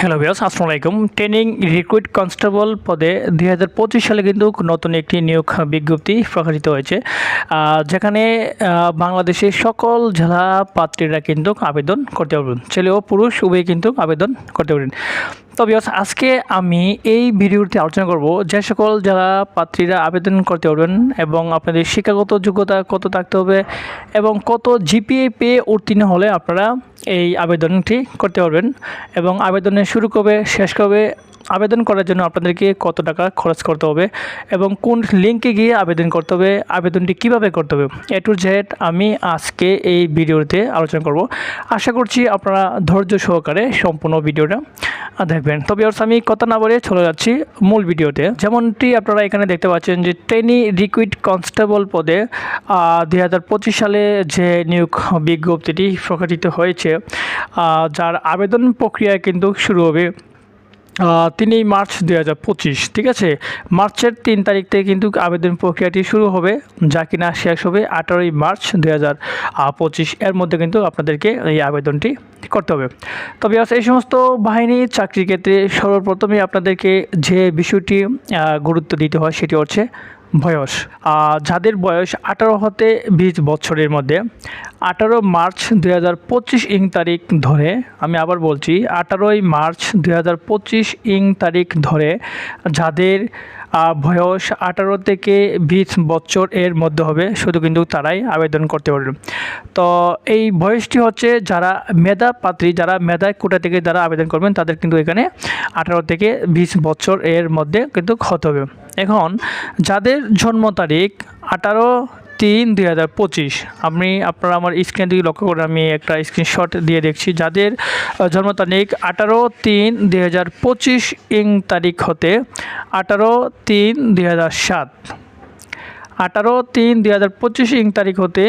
Hello বিয়াস আসসালামু আলাইকুম training recruit constable পদে দুই হাজার পঁচিশ সালে কিন্তু নতুন একটি নিয়োগ বিজ্ঞপ্তি প্রকাশিত হয়েছে। যেখানে বাংলাদেশের সকল জেলা পাত্রীরা কিন্তু আবেদন করতে পারবেন। ছেলে ও পুরুষ, উভয় কিন্তু আবেদন করতে পারবেন। তো আজকে আমি এই ভিডিওটি আলোচনা করব যে সকল যারা পাত্রীরা আবেদন করতে পারবেন এবং আপনাদের শিক্ষাগত যোগ্যতা কত থাকতে হবে এবং কত জিপিএ পেয়ে উত্তীর্ণ হলে আপনারা এই আবেদনটি করতে পারবেন এবং আবেদনের শুরু কবে, শেষ কবে আবেদন করার জন্য আপনাদেরকে কত টাকা খরচ করতে হবে এবং কোন লিঙ্কে গিয়ে আবেদন করতে হবে, আবেদনটি কীভাবে করতে হবে, এ টু জেড আমি আজকে এই ভিডিওতে আলোচনা করব। আশা করছি আপনারা ধৈর্য সহকারে সম্পূর্ণ ভিডিওটা দেখবেন। তবে অর্থ আমি কথা না বলে চলে যাচ্ছি মূল ভিডিওতে। যেমনটি আপনারা এখানে দেখতে পাচ্ছেন যে ট্রেনি রিকুইড কনস্টেবল পদে দুই হাজার পঁচিশ সালে যে নিয়োগ বিজ্ঞপ্তিটি প্রকাশিত হয়েছে যার আবেদন প্রক্রিয়া কিন্তু শুরু হবে তিনই মার্চ দু হাজার পঁচিশ, ঠিক আছে? মার্চের তিন তারিখ থেকে কিন্তু আবেদন প্রক্রিয়াটি শুরু হবে, যা কিনা শেষ হবে আঠারোই মার্চ দু হাজার পঁচিশ। এর মধ্যে কিন্তু আপনাদেরকে এই আবেদনটি করতে হবে। তবে এই সমস্ত বাহিনী চাকরির ক্ষেত্রে সর্বপ্রথমে আপনাদেরকে যে বিষয়টি গুরুত্ব দিতে হয় সেটি হচ্ছে বয়স। যাদের বয়স আঠারো হতে বিশ বছরের মধ্যে, আঠারো মার্চ দুই হাজার পঁচিশ ইং তারিখ ধরে, আমি আবার বলছি, আঠারোই মার্চ দুই হাজার পঁচিশ ইং তারিখ ধরে, যাদের বয়স আঠারো থেকে বিশ বছর এর মধ্যে হবে, শুধু কিন্তু তারাই আবেদন করতে পারবেন তো এই বয়সটি হচ্ছে যারা মেধা পাত্রী, যারা মেধা কোটা থেকে যারা আবেদন করবেন, তাদের কিন্তু এখানে আঠারো থেকে বিশ বছর এর মধ্যে কিন্তু হতে হবে। এখন যাদের জন্ম তারিখ আঠারো তিন দুই হাজার পঁচিশ আমি আপনারা আমার স্ক্রিন দিকে লক্ষ্য করে আমি একটা স্ক্রিনশট দিয়ে দেখছি, যাদের জন্ম তারিখ আঠারো তিন দুই হাজার পঁচিশ ইং তারিখ হতে আঠারো তিন দুই হাজার সাত। আঠারো তিন দুই হাজার পঁচিশ ইং তারিখ হতে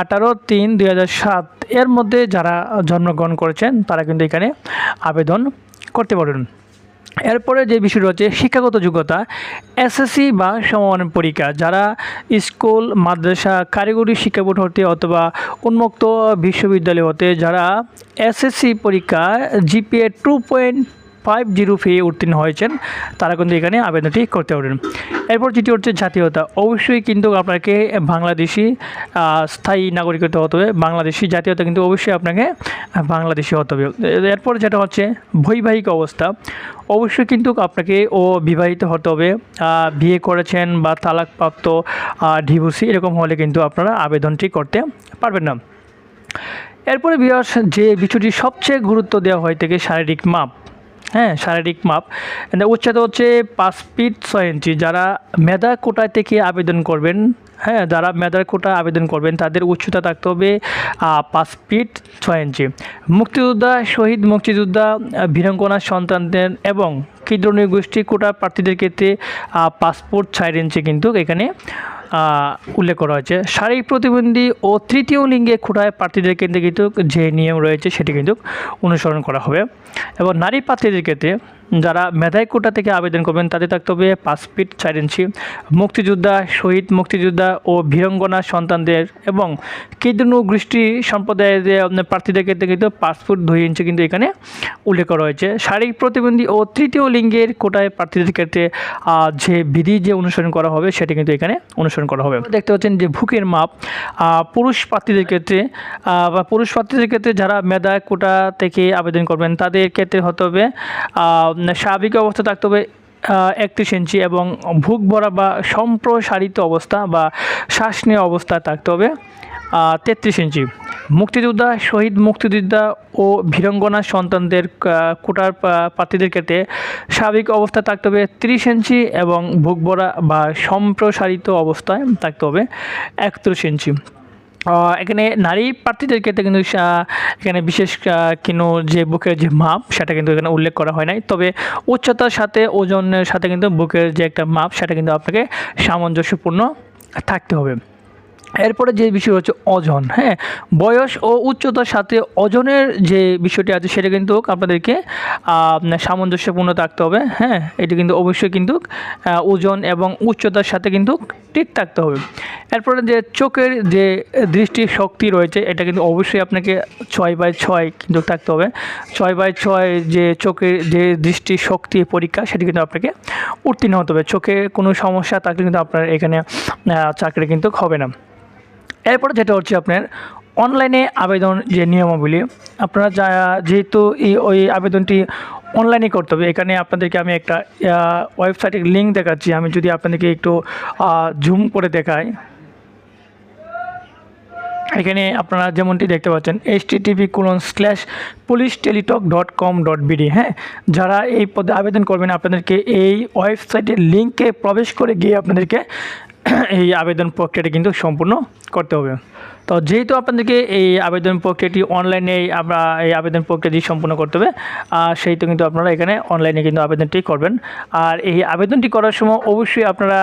আঠারো তিন দুই হাজার সাত। এর মধ্যে যারা জন্মগ্রহণ করেছেন তারা কিন্তু এখানে আবেদন করতে পারেন। এরপরে যে বিষয়টি হচ্ছে শিক্ষাগত যোগ্যতা, এসএসসি বা সমমানের পরীক্ষা, যারা স্কুল, মাদ্রাসা, কারিগরি শিক্ষা বোর্ড হতে অথবা উন্মুক্ত বিশ্ববিদ্যালয় হতে, যারা এসএসসি পরীক্ষা, GPA two point five zero পেয়ে উত্তীর্ণ হয়েছেন তারা কিন্তু এখানে আবেদনটি করতে পারেন এরপর যেটি হচ্ছে জাতীয়তা অবশ্যই কিন্তু আপনাকে বাংলাদেশি স্থায়ী নাগরিকত্ব হতে হবে বাংলাদেশি জাতীয়তা কিন্তু অবশ্যই আপনাকে বাংলাদেশি হতে হবে এরপর যেটা হচ্ছে বৈবাহিক অবস্থা অবশ্যই কিন্তু আপনাকে ও বিবাহিত হতে হবে বিয়ে করেছেন বা তালাকপ্রাপ্ত ডিভোর্সি এরকম হলে কিন্তু আপনারা আবেদনটি করতে পারবেন না এরপরে বিয়াস যে বিষয়টি সবচেয়ে গুরুত্ব দেওয়া হয় থেকে শারীরিক মাপ হ্যাঁ শারীরিক মাপ। উচ্চতা হচ্ছে পাঁচ ফিট ছয় ইঞ্চি। যারা মেধা কোটায় থেকে আবেদন করবেন হ্যাঁ যারা মেধার কোটা আবেদন করবেন, তাদের উচ্চতা থাকতে হবে পাঁচ ফিট ছয় ইঞ্চি। মুক্তিযোদ্ধা, শহীদ মুক্তিযোদ্ধা, বীরাঙ্গনা সন্তানদের এবং ক্ষুদ্র গোষ্ঠী কোটা প্রার্থীদের ক্ষেত্রে পাসপোর্ট চার ইঞ্চি কিন্তু এখানে উল্লেখ করা হয়েছে। শারীরিক প্রতিবন্ধী ও তৃতীয় লিঙ্গে খুঁটায় প্রার্থীদের কেন্দ্রে কিন্তু যে নিয়ম রয়েছে, সেটি কিন্তু অনুসরণ করা হবে। এবং নারী প্রার্থীদের ক্ষেত্রে যারা মেধাই কোটা থেকে আবেদন করবেন, তাদের থাকতে হবে পাঁচ ফিট চার ইঞ্চি। মুক্তিযোদ্ধা, শহীদ মুক্তিযোদ্ধা ও বীরঙ্গনা সন্তানদের এবং কীর্তনু গোষ্ঠী সম্প্রদায়ের যে প্রার্থীদের ক্ষেত্রে কিন্তু পাঁচ ফুট দুই ইঞ্চি কিন্তু এখানে উল্লেখ করা হয়েছে। শারীরিক প্রতিবন্ধী ও তৃতীয় লিঙ্গের কোটায় প্রার্থীদের ক্ষেত্রে যে বিধি যে অনুসরণ করা হবে, সেটি কিন্তু এখানে অনুসরণ করা হবে। দেখতে পাচ্ছেন যে ভুকের মাপ পুরুষ প্রার্থীদের ক্ষেত্রে বা পুরুষ প্রার্থীদের ক্ষেত্রে যারা মেধা কোটা থেকে আবেদন করবেন, তাদের ক্ষেত্রে হতে হবে স্বাভাবিক অবস্থা থাকতে হবে একত্রিশ ইঞ্চি এবং ভুক ভরা বা সম্প্রসারিত অবস্থা বা শ্বাস নেওয়া অবস্থা থাকতে হবে তেত্রিশ ইঞ্চি। মুক্তিযোদ্ধা, শহীদ মুক্তিযোদ্ধা ও বীরঙ্গনা সন্তানদের কোটার প্রার্থীদের ক্ষেত্রে স্বাভাবিক অবস্থা থাকতে হবে তিরিশ ইঞ্চি এবং ভুক ভরা বা সম্প্রসারিত অবস্থায় থাকতে হবে একত্রিশ ইঞ্চি। এখানে নারী প্রার্থীদের ক্ষেত্রে কিন্তু এখানে বিশেষ কিনো যে বুকের যে মাপ, সেটা কিন্তু এখানে উল্লেখ করা হয় নাই। তবে উচ্চতার সাথে ওজনের সাথে কিন্তু বুকের যে একটা মাপ, সেটা কিন্তু আপনাকে সামঞ্জস্যপূর্ণ থাকতে হবে। এরপরে যে বিষয় হচ্ছে ওজন হ্যাঁ? বয়স ও উচ্চতার সাথে ওজনের যে বিষয়টি আছে সেটা কিন্তু আপনাদেরকে সামঞ্জস্যপূর্ণ থাকতে হবে হ্যাঁ? এটি কিন্তু অবশ্যই কিন্তু ওজন এবং উচ্চতার সাথে কিন্তু ঠিক থাকতে হবে। এরপরে যে চোখের যে দৃষ্টি শক্তি রয়েছে, এটা কিন্তু অবশ্যই আপনাকে ছয় বাই ছয় কিন্তু থাকতে হবে। ছয় বাই ছয় যে চোখের যে দৃষ্টি শক্তি পরীক্ষা, সেটি কিন্তু আপনাকে উত্তীর্ণ হতে হবে। চোখে কোনো সমস্যা থাকলে কিন্তু আপনার এখানে চাকরি কিন্তু হবে না। এরপরে যেটা হচ্ছে আপনার অনলাইনে আবেদন যে নিয়মাবলী, আপনারা যা, যেহেতু এই, ওই আবেদনটি অনলাইনে করতে হবে, এখানে আপনাদেরকে আমি একটা ওয়েবসাইটের লিঙ্ক দেখাচ্ছি, আমি যদি আপনাদেরকে একটু জুম করে দেখাই। এখানে আপনারা যেমনটি দেখতে পাচ্ছেন H TV colon slash police Teletalk dot com dot BD হ্যাঁ? যারা এই পদে আবেদন করবেন, আপনাদেরকে এই ওয়েবসাইটের লিঙ্কে প্রবেশ করে গিয়ে আপনাদেরকে এই আবেদন প্রক্রিয়াটি কিন্তু সম্পূর্ণ করতে হবে। তো যেহেতু আপনাদেরকে এই আবেদন প্রক্রিয়াটি অনলাইনে আমরা এই আবেদন প্রক্রিয়াটি সম্পূর্ণ করতে হবে সেই তো কিন্তু আপনারা এখানে অনলাইনে কিন্তু আবেদনটি করবেন। আর এই আবেদনটি করার সময় অবশ্যই আপনারা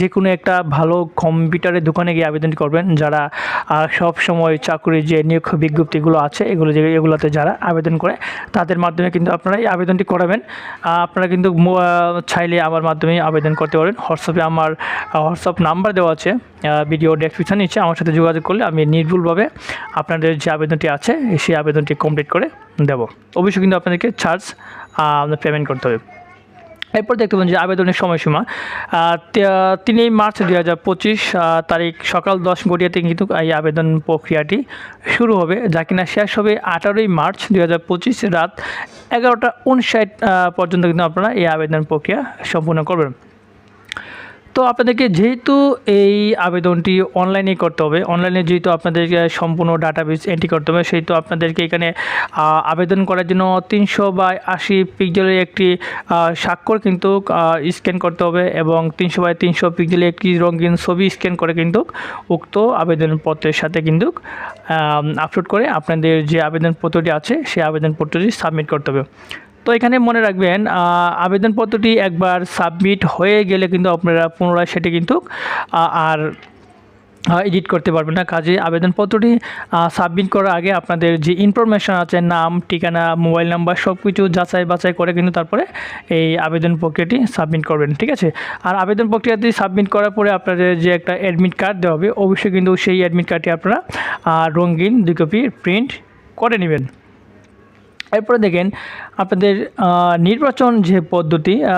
যে কোনো একটা ভালো কম্পিউটারের দোকানে গিয়ে আবেদনটি করবেন। যারা সব সময় চাকরির যে নিয়োগ বিজ্ঞপ্তিগুলো আছে, এগুলো যে, এগুলোতে যারা আবেদন করে, তাদের মাধ্যমে কিন্তু আপনারা এই আবেদনটি করাবেন। আপনারা কিন্তু চাইলে আমার মাধ্যমে আবেদন করতে পারেন। হোয়াটসঅ্যাপে আমার হোয়াটসঅ্যাপ নাম্বার দেওয়া আছে ভিডিও ডেসক্রিপশন নিচ্ছে আমার সাথে যোগাযোগ করলে আমি নির্ভুলভাবে আপনাদের যে আবেদনটি আছে সেই আবেদনটি কমপ্লিট করে দেবো। অবশ্যই কিন্তু আপনাদেরকে চার্জ আপনার পেমেন্ট করতে হবে। এরপর দেখতে পাবেন যে আবেদনের সময়সীমা আহ, তে- তিনই মার্চ দুই হাজার পঁচিশ তারিখ সকাল দশ গড়িয়াতে কিন্তু এই আবেদন প্রক্রিয়াটি শুরু হবে। যা কিনা শেষ হবে আঠারোই মার্চ দুই হাজার পঁচিশ রাত এগারোটা উনষাট পর্যন্ত কিন্তু আপনারা এই আবেদন প্রক্রিয়া সম্পূর্ণ করবেন। তো আপনাদেরকে যেহেতু এই আবেদনটি অনলাইনে করতে হবে অনলাইনে যেহেতু আপনাদেরকে সম্পূর্ণ ডাটা ডাটাবেস এন্ট্রি করতে হবে, সেহেতু আপনাদেরকে এখানে আবেদন করার জন্য তিনশো বাই আশি পিক্সেলের একটি স্বাক্ষর কিন্তু স্ক্যান করতে হবে এবং তিনশো বাই তিনশো পিক্সেলের একটি রঙিন ছবি স্ক্যান করে কিন্তু উক্ত আবেদনপত্রের সাথে কিন্তু আপলোড করে আপনাদের যে আবেদনপত্রটি আছে, সেই আবেদনপত্রটি সাবমিট করতে হবে। তো এখানে মনে রাখবেন আবেদনপত্রটি একবার সাবমিট হয়ে গেলে কিন্তু আপনারা পুনরায় সেটি কিন্তু আর এডিট করতে পারবেন না। কাজে আবেদনপত্রটি সাবমিট করার আগে আপনাদের যে ইনফরমেশন আছে, নাম, ঠিকানা, মোবাইল নাম্বার সব কিছু যাচাই বাছাই করে কিন্তু তারপরে এই আবেদন প্রক্রিয়াটি সাবমিট করবেন, ঠিক আছে? আর আবেদন প্রক্রিয়াটি সাবমিট করার পরে আপনাদের যে একটা অ্যাডমিট কার্ড দেওয়া হবে, অবশ্যই কিন্তু সেই অ্যাডমিট কার্ডটি আপনারা রঙিন দুই কপি প্রিন্ট করে নেবেন। এরপরে দেখেন আপনাদের নির্বাচন যে পদ্ধতি আহ,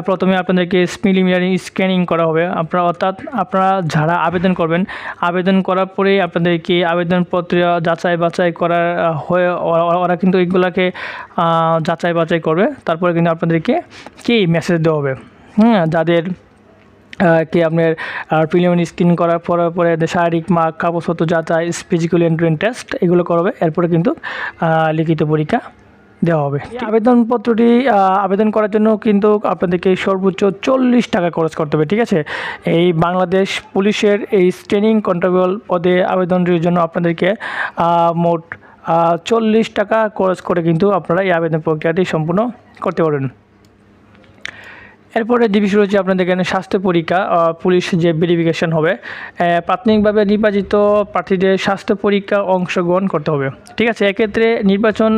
প্রথমে আপনাদেরকে প্রিলিমিনারি স্ক্যানিং করা হবে। আপনারা অর্থাৎ আপনারা যারা আবেদন করবেন আবেদন করার পরে আপনাদেরকে আবেদনপত্র যাচাই বাছাই করার হয়ে ওরা- কিন্তু এইগুলাকে আহ, যাচাই বাছাই করবে। তারপরে কিন্তু আপনাদেরকে কি মেসেজ দেওয়া হবে। হ্যাঁ যাদের কি আপনার প্রিলিমিনারি স্ক্রিন করার পরে পরে শারীরিক মার্ক কাগজপত্র যাচাই ফিজিক্যাল এন্ট্রেন্স টেস্ট এগুলো করাবে। এরপরে কিন্তু লিখিত পরীক্ষা দেওয়া হবে। আবেদনপত্রটি আবেদন করার জন্য কিন্তু আপনাদেরকে সর্বোচ্চ চল্লিশ টাকা খরচ করতে হবে ঠিক আছে? এই বাংলাদেশ পুলিশের এই ট্রেনিং কন্ট্রোল পদে আবেদনটির জন্য আপনাদেরকে মোট চল্লিশ টাকা খরচ করে কিন্তু আপনারা এই আবেদন প্রক্রিয়াটি সম্পূর্ণ করতে পারবেন। এরপরে দিবি শুরু হচ্ছে আপনাদের এখানে স্বাস্থ্য পরীক্ষা পুলিশ যে ভেরিফিকেশন হবে প্রাথমিকভাবে নির্বাচিত প্রার্থীদের স্বাস্থ্য পরীক্ষা অংশগ্রহণ করতে হবে। ঠিক আছে, এক্ষেত্রে নির্বাচন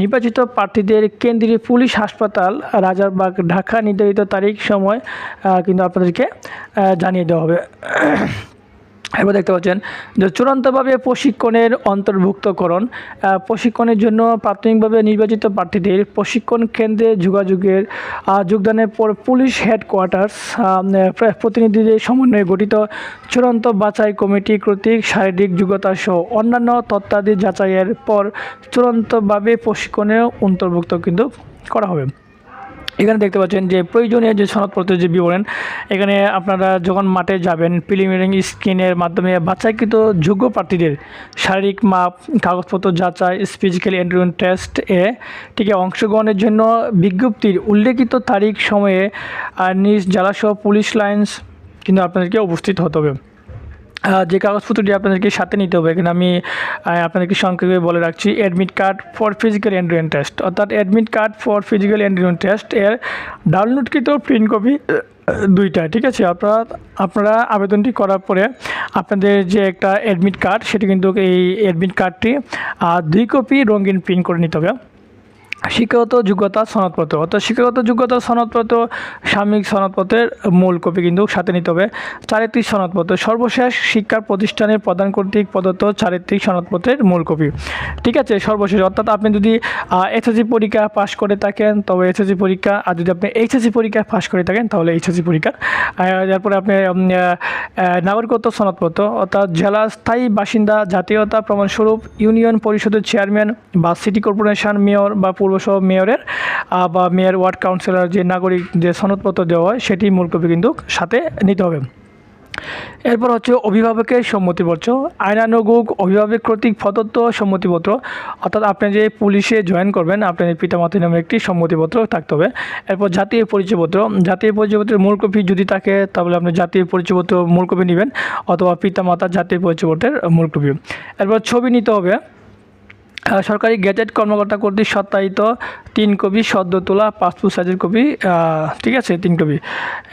নির্বাচিত প্রার্থীদের কেন্দ্রীয় পুলিশ হাসপাতাল, রাজারবাগ, ঢাকা নির্ধারিত তারিখ, সময় কিন্তু আপনাদেরকে জানিয়ে দেওয়া হবে। এবার দেখতে পাচ্ছেন যে চূড়ান্তভাবে প্রশিক্ষণের অন্তর্ভুক্তকরণ প্রশিক্ষণের জন্য প্রাথমিকভাবে নির্বাচিত প্রার্থীদের প্রশিক্ষণ কেন্দ্রে যোগাযোগের যোগদানের পর পুলিশ হেডকোয়ার্টার্স প্রতিনিধিদের সমন্বয়ে গঠিত চূড়ান্ত বাছাই কমিটি কর্তৃক শারীরিক যোগ্যতা সহ অন্যান্য তথ্যাদি যাচাইয়ের পর চূড়ান্তভাবে প্রশিক্ষণে অন্তর্ভুক্ত কিন্তু করা হবে। এখানে দেখতে পাচ্ছেন যে প্রয়োজনীয় যে সনদপত্রের যে বিবরণ, এখানে আপনারা যখন মাঠে যাবেন প্রিলিমিনারি স্ক্রিনের মাধ্যমে বাছাইকৃত যোগ্য প্রার্থীদের শারীরিক মাপ, কাগজপত্র যাচাই ফিজিক্যাল এন্ট্রিমেন্ট টেস্ট এ ঠিক অংশগ্রহণের জন্য বিজ্ঞপ্তির উল্লেখিত তারিখ, সময়ে নিজ জেলাসহ পুলিশ লাইন্স কিন্তু আপনাদেরকে উপস্থিত হতে হবে। যে কাগজপত্রটি আপনাদেরকে সাথে নিতে হবে, এখানে আমি আপনাদেরকে সংক্ষেপে বলে রাখছি admit card for physical endurance test অর্থাৎ admit card for physical endurance test এর ডাউনলোডকৃত প্রিন্ট কপি দুইটা, ঠিক আছে? আপনারা আপনারা আবেদনটি করার পরে আপনাদের যে একটা অ্যাডমিট কার্ড সেটি কিন্তু এই অ্যাডমিট কার্ডটি দুই কপি রঙিন প্রিন্ট করে নিতে হবে। শিক্ষাগত যোগ্যতা সনদপত্র। অর্থাৎ শিক্ষাগত যোগ্যতা সনদপত্র সাময়িক সনদপত্রের মূল কপি কিন্তু সাথে নিতে হবে। চারিত্রিক সনদপত্র, সর্বশেষ শিক্ষা প্রতিষ্ঠানের প্রদান কর্তৃক প্রদত্ত চারিত্রিক সনদপত্রের মূল কপি। ঠিক আছে, সর্বশেষ। অর্থাৎ আপনি যদি এসএসসি পরীক্ষা পাশ করে থাকেন, তবে এসএসসি পরীক্ষা, আর যদি আপনি এইচএসসি পরীক্ষা পাশ করে থাকেন, তাহলে এইচএসসি পরীক্ষা। তারপরে আপনি নাগরিকত্ব সনদপত্র, অর্থাৎ জেলা স্থায়ী বাসিন্দা জাতীয়তা প্রমাণস্বরূপ ইউনিয়ন পরিষদের চেয়ারম্যান বা সিটি কর্পোরেশন মেয়র বা পৌরসভা মেয়রের বা মেয়র ওয়ার্ড কাউন্সিলর যে নাগরিক যে সনদপত্র দেওয়া হয়, সেটি মূল কপি কিন্তু সাথে নিতে হবে। এরপর হচ্ছে অভিভাবকের সম্মতিপত্র। আইনানুগ অভিভাবক কর্তৃক প্রদত্ত সম্মতিপত্র, অর্থাৎ আপনি যে পুলিশে জয়েন করবেন, আপনার পিতামাতার নামে একটি সম্মতিপত্র থাকতে হবে। এরপর জাতীয় পরিচয়পত্র। জাতীয় পরিচয়পত্রের মূল কপি যদি থাকে, তাহলে আপনি জাতীয় পরিচয়পত্র মূল কপি নেবেন, অথবা পিতামাতার জাতীয় পরিচয়পত্রের মূল কপি। এরপর ছবি নিতে হবে। সরকারি গেজেট কর্মকর্তা কর্তৃক সত্যায়িত তিন কপি সদ্য তোলা পাসপোর্ট সাইজের কপি ঠিক আছে, তিন কপি।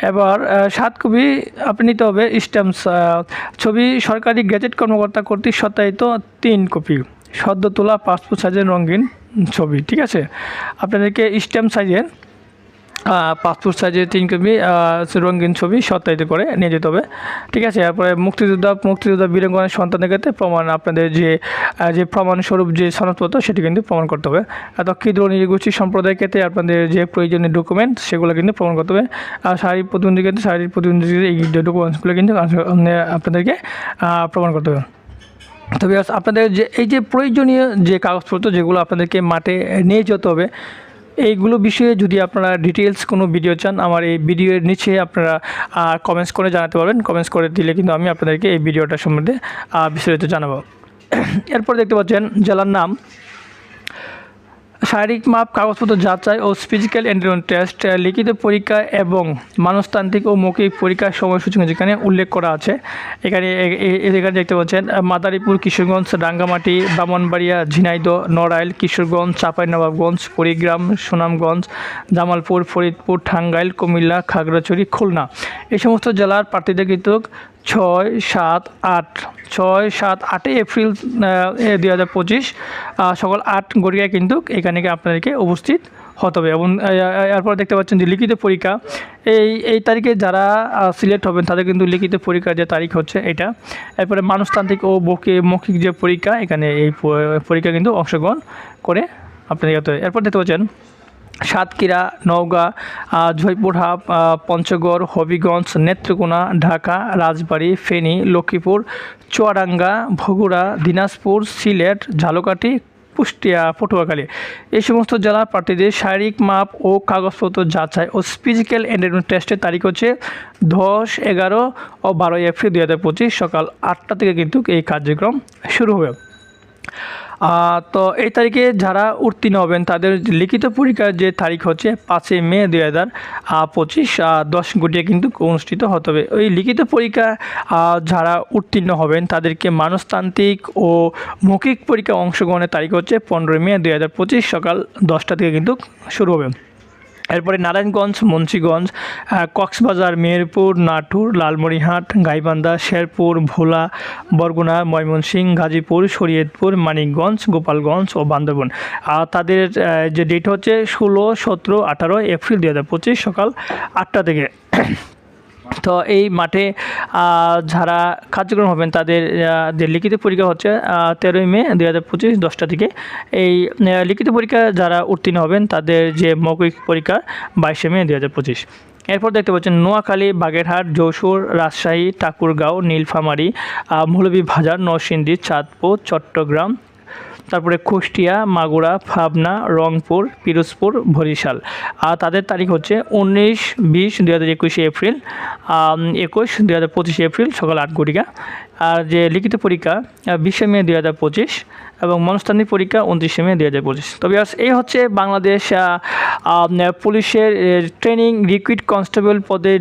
এবার সাত কপি আপনি নিতে হবে স্ট্যাম্পস ছবি সরকারি গেজেট কর্মকর্তা কর্তৃক সত্যায়িত তিন কপি সদ্য তোলা পাসপোর্ট সাইজের রঙিন ছবি, ঠিক আছে? আপনাদেরকে স্ট্যাম্প সাইজের পাসপোর্ট সাইজের তিন কপি রঙিন ছবি সত্যায়িত করে নিয়ে যেতে হবে। ঠিক আছে তারপরে মুক্তিযোদ্ধা মুক্তিযোদ্ধা বীরাঙ্গনের সন্তানের ক্ষেত্রে প্রমাণ, আপনাদের যে যে প্রমাণস্বরূপ যে সনদপত্র, সেটি কিন্তু প্রমাণ করতে হবে। এত ক্ষুদ্র নিরগোষ্ঠী সম্প্রদায়ের ক্ষেত্রে আপনাদের যে প্রয়োজনীয় ডকুমেন্ট সেগুলো কিন্তু প্রমাণ করতে হবে। আর শারীরিক প্রতিবন্ধী ক্ষেত্রে শারীরিক প্রতিবন্ধী এই ডকুমেন্টসগুলো কিন্তু আপনাদেরকে প্রমাণ করতে হবে। তবে আপনাদের যে, এই যে প্রয়োজনীয় যে কাগজপত্র, যেগুলো আপনাদেরকে মাঠে নিয়ে যেতে হবে এইগুলো বিষয়ে যদি আপনারা ডিটেলস কোনো ভিডিও চান, আমার এই ভিডিওর নিচে আপনারা কমেন্টস করে জানাতে পারবেন। কমেন্টস করে দিলে কিন্তু আমি আপনাদেরকে এই ভিডিওটা সম্বন্ধে বিস্তারিত জানাব। এরপর দেখতে পাচ্ছেন, জেলার নাম শারীরিক মাপ, কাগজপত্র যাচাই ও ফিজিক্যাল এন্ড্রন টেস্ট লিখিত পরীক্ষা এবং মানসতান্ত্রিক ও মৌখিক পরীক্ষার সময়সূচি যেখানে উল্লেখ করা আছে। এখানে এখানে দেখতে পাচ্ছেন মাদারীপুর, কিশোরগঞ্জ, রাঙ্গামাটি ব্রাহ্মণবাড়িয়া ঝিনাইদহ, নড়াইল, কিশোরগঞ্জ, চাঁপাইনবাবগঞ্জ, কুড়িগ্রাম, সুনামগঞ্জ, জামালপুর, ফরিদপুর, টাঙ্গাইল, কুমিল্লা, খাগড়াছড়ি, খুলনা। এই সমস্ত জেলার প্রার্থীদের কিন্তু ছয় সাত আট। ছয় সাত আটই এপ্রিল দুই হাজার পঁচিশ সকল আট গড়িয়ায় কিন্তু এখানে আপনাদেরকে উপস্থিত হতে হবে। এবং এরপর দেখতে পাচ্ছেন যে লিখিত পরীক্ষা, এই এই তারিখে যারা সিলেক্ট হবেন তাদের কিন্তু লিখিত পরীক্ষার যে তারিখ হচ্ছে এটা। এরপরে মানুষতান্ত্রিক ও বকে, মৌখিক যে পরীক্ষা, এখানে এই পরীক্ষা কিন্তু অংশগ্রহণ করে আপনাদের এরপর দেখতে পাচ্ছেন সাতক্ষীরা নওগাঁ আহ, জয়পুরহাট পঞ্চগড় হবিগঞ্জ নেত্রকোনা ঢাকা রাজবাড়ী ফেনী লক্ষ্মীপুর চুয়াডাঙ্গা ভগুড়া দিনাজপুর সিলেট ঝালকাঠি কুষ্টিয়া পটুয়াখালী। এই সমস্ত জেলার প্রার্থীদের শারীরিক মাপ ও কাগজপত্র যাচাই ও ফিজিক্যাল এন্ডারমেন্ট টেস্টের তারিখ হচ্ছে দশ এগারো ও বারোই এপ্রিল দুই হাজার পঁচিশ সকাল আটটা থেকে কিন্তু এই কার্যক্রম শুরু হবে। তো এই তারিখে যারা উত্তীর্ণ হবেন, তাদের লিখিত পরীক্ষার যে তারিখ হচ্ছে পাঁচই মে দুই হাজার পঁচিশ দশ গুটিয়ে কিন্তু অনুষ্ঠিত হতে হবে। ওই লিখিত পরীক্ষা যারা উত্তীর্ণ হবেন, তাদেরকে মানসতান্ত্রিক ও মৌখিক পরীক্ষা অংশগ্রহণের তারিখ হচ্ছে পনেরোই মে দুই হাজার পঁচিশ সকাল দশটা থেকে কিন্তু শুরু হবে। এরপরে নারায়ণগঞ্জ, মুন্সীগঞ্জ কক্সবাজার, মেহেরপুর, নাটুর লালমরিহাট গাইবান্ধা, শেরপুর, ভোলা, বরগুনা, ময়মনসিংহ, গাজীপুর, শরীয়তপুর, মানিকগঞ্জ, গোপালগঞ্জ ও বান্দরবন। আর তাদের যে ডেট হচ্ছে ষোলো, সতেরো, আঠারো, এপ্রিল দু হাজার পঁচিশ সকাল আটটা থেকে। তো এই মাঠে যারা কার্যক্রম হবেন তাদের যে লিখিত পরীক্ষা হচ্ছে তেরোই মে দুই হাজার পঁচিশ দশটা থেকে। এই লিখিত পরীক্ষা যারা উত্তীর্ণ হবেন তাদের যে মৌখিক পরীক্ষা বাইশে মে দুই হাজার পঁচিশ। এরপর দেখতে পাচ্ছেন নোয়াখালী, বাগেরহাট, যশোর, রাজশাহী, ঠাকুরগাঁও, নীলফামারী মৌলভীবাজার, নরসিংদী, চাঁদপুর, চট্টগ্রাম তারপরে কুষ্টিয়া, মাগুরা ফাবনা রংপুর, পিরোজপুর, বরিশাল। আর তাদের তারিখ হচ্ছে উনিশ বিশ দুই হাজার একুশে এপ্রিল একুশ দুই হাজার পঁচিশে এপ্রিল সকাল আট ঘটিকা আর যে লিখিত পরীক্ষা বিশে মে দুই হাজার পঁচিশ এবং মনস্তান্ত্রিক পরীক্ষা উনত্রিশে মে দুই হাজার পঁচিশ তবে এই হচ্ছে বাংলাদেশ পুলিশের ট্রেনিং রিক্রুইট কনস্টেবল পদে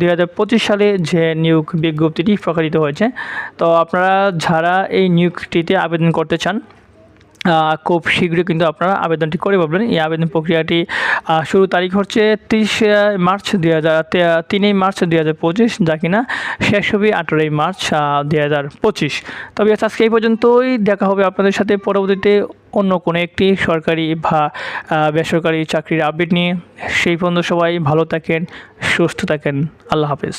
দুই হাজার পঁচিশ সালে যে নিয়োগ বিজ্ঞপ্তিটি প্রকাশিত হয়েছে। তো আপনারা যারা এই নিয়োগটিতে আবেদন করতে চান খুব শীঘ্রই কিন্তু আপনারা আবেদনটি করে পাবেন। এই আবেদন প্রক্রিয়াটি শুরু তারিখ হচ্ছে তিরিশ মার্চ দুই হাজার তিনই মার্চ দুই হাজার পঁচিশ, যা কিনা শেষ হবে আঠেরোই মার্চ দুই হাজার পঁচিশ। তবে আজকে এই পর্যন্তই, দেখা হবে আপনাদের সাথে পরবর্তীতে অন্য কোনো একটি সরকারি বা বেসরকারি চাকরির আপডেট নিয়ে। সেই পর্যন্ত সবাই ভালো থাকেন, সুস্থ থাকেন। আল্লাহ হাফেজ।